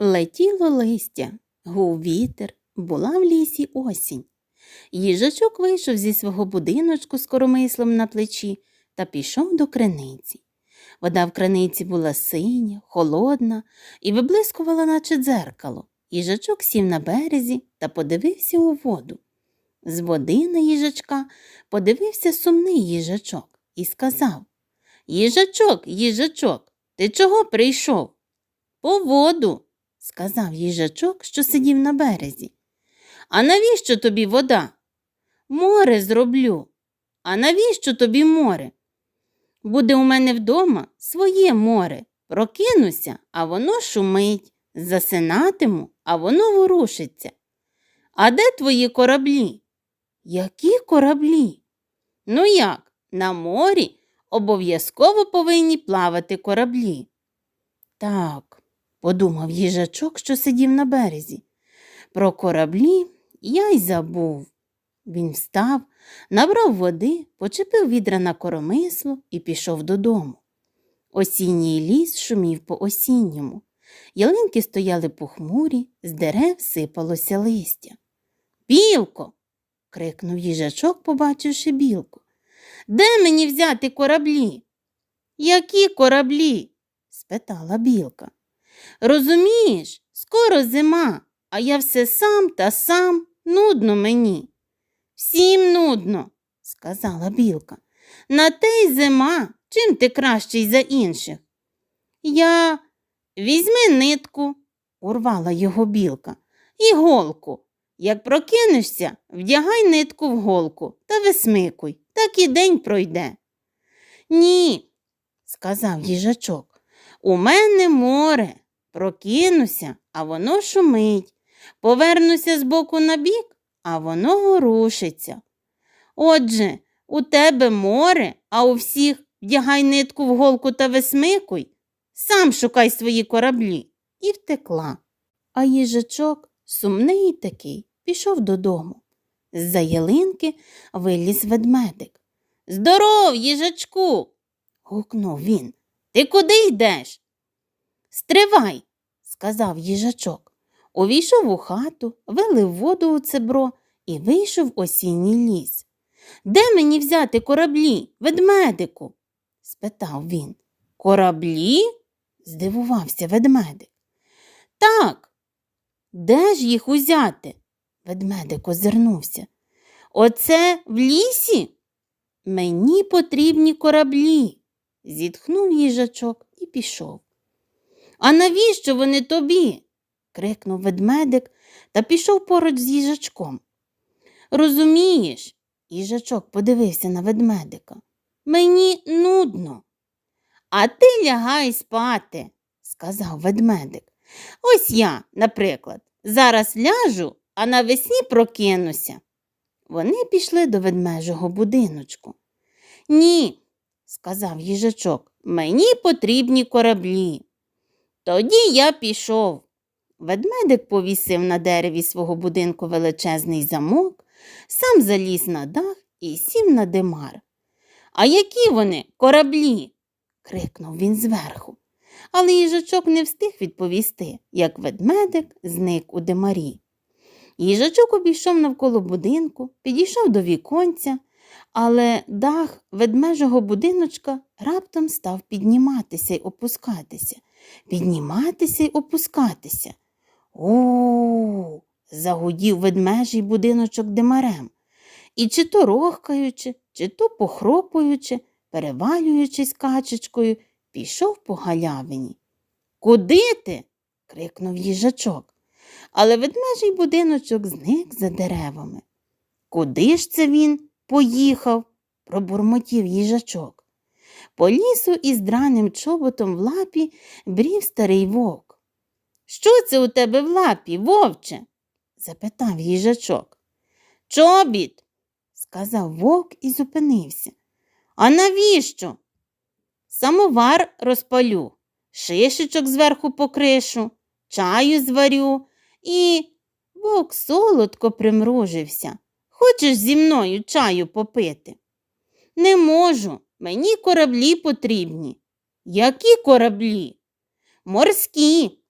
Летіло листя, гув вітер, була в лісі осінь. Їжачок вийшов зі свого будиночку з коромислом на плечі та пішов до криниці. Вода в криниці була синя, холодна і виблискувала, наче дзеркало. Їжачок сів на березі та подивився у воду. З води на їжачка подивився сумний їжачок і сказав Їжачок, їжачок, ти чого прийшов? По воду, сказав їжачок, що сидів на березі. А навіщо тобі вода? Море зроблю. А навіщо тобі море? Буде у мене вдома своє море. Прокинуся, а воно шумить, засинатиму, а воно ворушиться. А де твої кораблі? Які кораблі? Ну як, на морі обов'язково повинні плавати кораблі. Так, подумав їжачок, що сидів на березі. Про кораблі я й забув. Він встав, набрав води, почепив відра на коромисло і пішов додому. Осінній ліс шумів по осінньому. Ялинки стояли похмурі, з дерев сипалося листя. Білко. крикнув їжачок, побачивши білку. Де мені взяти кораблі? Які кораблі? спитала білка. Розумієш, скоро зима, а я все сам та сам нудно мені. Всім нудно, сказала білка. На те й зима, чим ти кращий за інших? Я візьми нитку, урвала його білка, і голку. Як прокинешся, вдягай нитку в голку та висмикуй, так і день пройде. Ні, сказав їжачок, у мене море. Прокинуся, а воно шумить. Повернуся з боку на бік, а воно ворушиться. Отже, у тебе море, а у всіх вдягай нитку в голку та висмикуй. Сам шукай свої кораблі. І втекла. А їжачок, сумний такий, пішов додому. З-за ялинки виліз ведмедик. Здоров, їжачку. гукнув він. Ти куди йдеш? Стривай, сказав їжачок. Увійшов у хату, вилив воду у цебро і вийшов осінній ліс. Де мені взяти кораблі, ведмедику? спитав він. Кораблі? здивувався ведмедик. Так. Де ж їх узяти? Ведмедик озирнувся. Оце в лісі? Мені потрібні кораблі, зітхнув їжачок і пішов. А навіщо вони тобі? крикнув ведмедик та пішов поруч з їжачком. Розумієш, їжачок подивився на ведмедика. Мені нудно. А ти лягай спати, сказав ведмедик. Ось я, наприклад, зараз ляжу, а навесні прокинуся. Вони пішли до ведмежого будиночку. Ні, сказав їжачок, мені потрібні кораблі. Тоді я пішов. Ведмедик повісив на дереві свого будинку величезний замок, сам заліз на дах і сів на димар. А які вони кораблі? крикнув він зверху. Але їжачок не встиг відповісти, як ведмедик зник у димарі. Їжачок обійшов навколо будинку, підійшов до віконця, але дах ведмежого будиночка раптом став підніматися й опускатися, підніматися й опускатися. У, загудів ведмежий будиночок димарем. І чи то рохкаючи, чи то похропуючи, перевалюючись качечкою, пішов по галявині. Куди ти? крикнув їжачок. Але ведмежий будиночок зник за деревами. Куди ж це він поїхав? пробурмотів їжачок. По лісу із драним чоботом в лапі брів старий вовк. Що це у тебе в лапі, вовче? запитав їжачок. Чобіт, сказав вовк і зупинився. А навіщо? Самовар розпалю, шишечок зверху покришу, чаю зварю і вовк солодко примружився. Хочеш зі мною чаю попити? Не можу, мені кораблі потрібні. Які кораблі? Морські,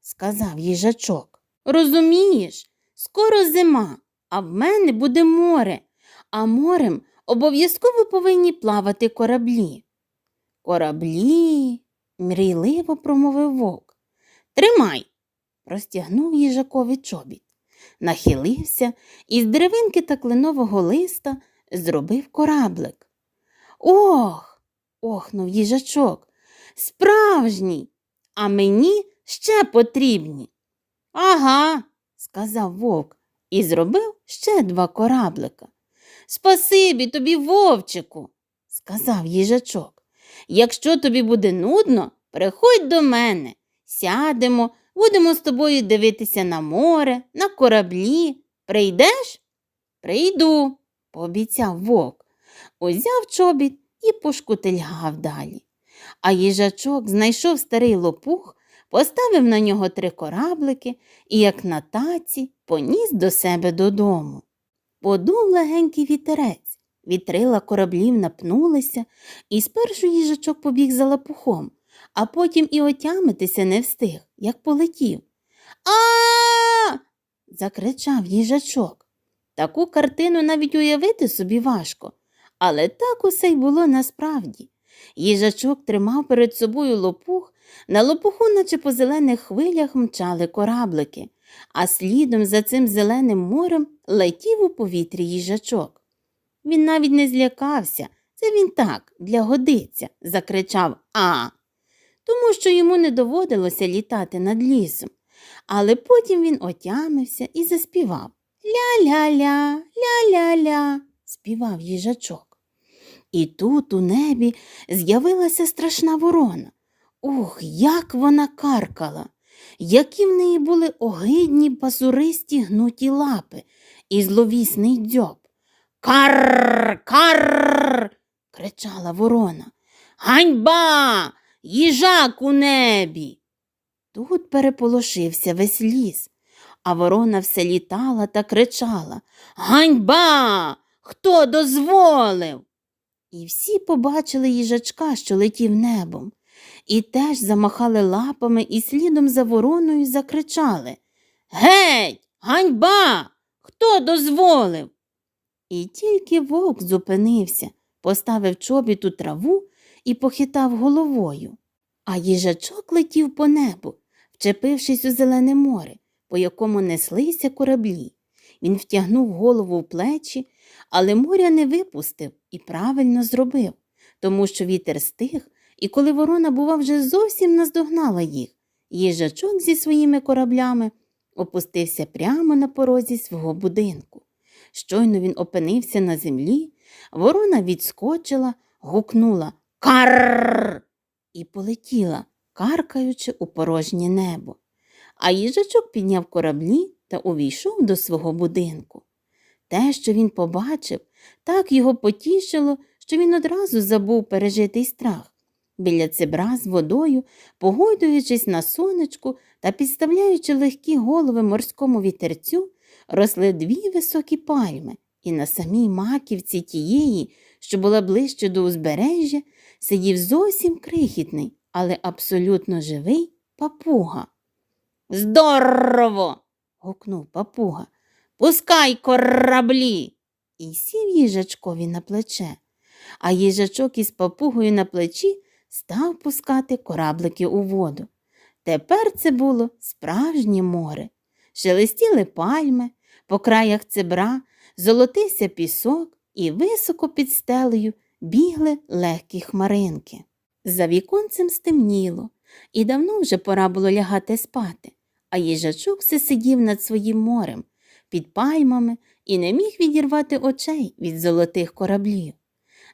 сказав їжачок. Розумієш, скоро зима, а в мене буде море, а морем обов'язково повинні плавати кораблі. Кораблі, мрійливо промовив вовк. Тримай, простягнув їжакові чобіт, нахилився і з деревинки та кленового листа зробив кораблик. Ох, охнув їжачок. Справжній, а мені ще потрібні. Ага, сказав вовк і зробив ще два кораблика. Спасибі тобі, вовчику, сказав їжачок. Якщо тобі буде нудно, приходь до мене. Сядемо, будемо з тобою дивитися на море, на кораблі. Прийдеш? Прийду, пообіцяв вовк. Узяв чобіт і пошкутильгав далі. А їжачок знайшов старий лопух, поставив на нього три кораблики і, як на таці, поніс до себе додому. Подув легенький вітерець, вітрила кораблів напнулися, і спершу їжачок побіг за лопухом, а потім і отямитися не встиг, як полетів. А. закричав їжачок. Таку картину навіть уявити собі важко, але так усе й було насправді. Їжачок тримав перед собою лопух, на лопуху, наче по зелених хвилях, мчали кораблики, а слідом за цим зеленим морем летів у повітрі їжачок. Він навіть не злякався, це він так, для годиться, закричав А, тому що йому не доводилося літати над лісом. Але потім він отямився і заспівав Ля-ля-ля, ля-ля-ля, співав їжачок. І тут у небі з'явилася страшна ворона. Ух, як вона каркала, які в неї були огидні пасуристі гнуті лапи і зловісний дзьоб. Карр, карр. кричала ворона. Ганьба! Їжак у небі. Тут переполошився весь ліс, а ворона все літала та кричала Ганьба! Хто дозволив? І всі побачили їжачка, що летів небом, і теж замахали лапами і слідом за вороною закричали Геть, ганьба! Хто дозволив? І тільки вовк зупинився, поставив чобіт у траву і похитав головою. А їжачок летів по небу, вчепившись у зелене море, по якому неслися кораблі. Він втягнув голову в плечі, але моря не випустив і правильно зробив, тому що вітер стих, і коли ворона, бува, вже зовсім наздогнала їх, їжачок зі своїми кораблями опустився прямо на порозі свого будинку. Щойно він опинився на землі, ворона відскочила, гукнула Карр і полетіла, каркаючи у порожнє небо. А їжачок підняв кораблі та увійшов до свого будинку. Те, що він побачив, так його потішило, що він одразу забув пережитий страх. Біля цебра з водою, погойдуючись на сонечку та підставляючи легкі голови морському вітерцю, росли дві високі пальми, і на самій маківці тієї, що була ближче до узбережжя, сидів зовсім крихітний, але абсолютно живий папуга. Здорово. гукнув папуга. Пускай кораблі. І сів їжачкові на плече, а їжачок із папугою на плечі став пускати кораблики у воду. Тепер це було справжнє море. Шелестіли пальми, по краях цебра золотився пісок і високо під стелею бігли легкі хмаринки. За віконцем стемніло, і давно вже пора було лягати спати, а їжачок все сидів над своїм морем, під пальмами і не міг відірвати очей від золотих кораблів.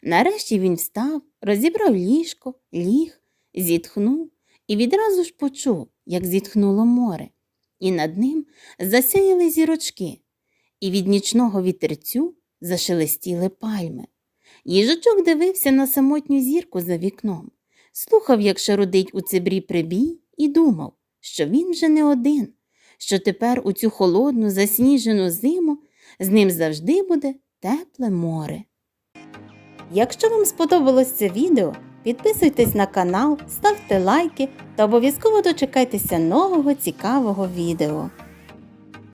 Нарешті він встав, розібрав ліжко, ліг, зітхнув і відразу ж почув, як зітхнуло море, і над ним засяяли зірочки, і від нічного вітерцю зашелестіли пальми. Їжачок дивився на самотню зірку за вікном, слухав, як шарудить у цибрі прибій, і думав, що він вже не один, що тепер у цю холодну, засніжену зиму з ним завжди буде тепле море. Якщо вам сподобалось це відео, підписуйтесь на канал, ставте лайки та обов'язково дочекайтеся нового цікавого відео.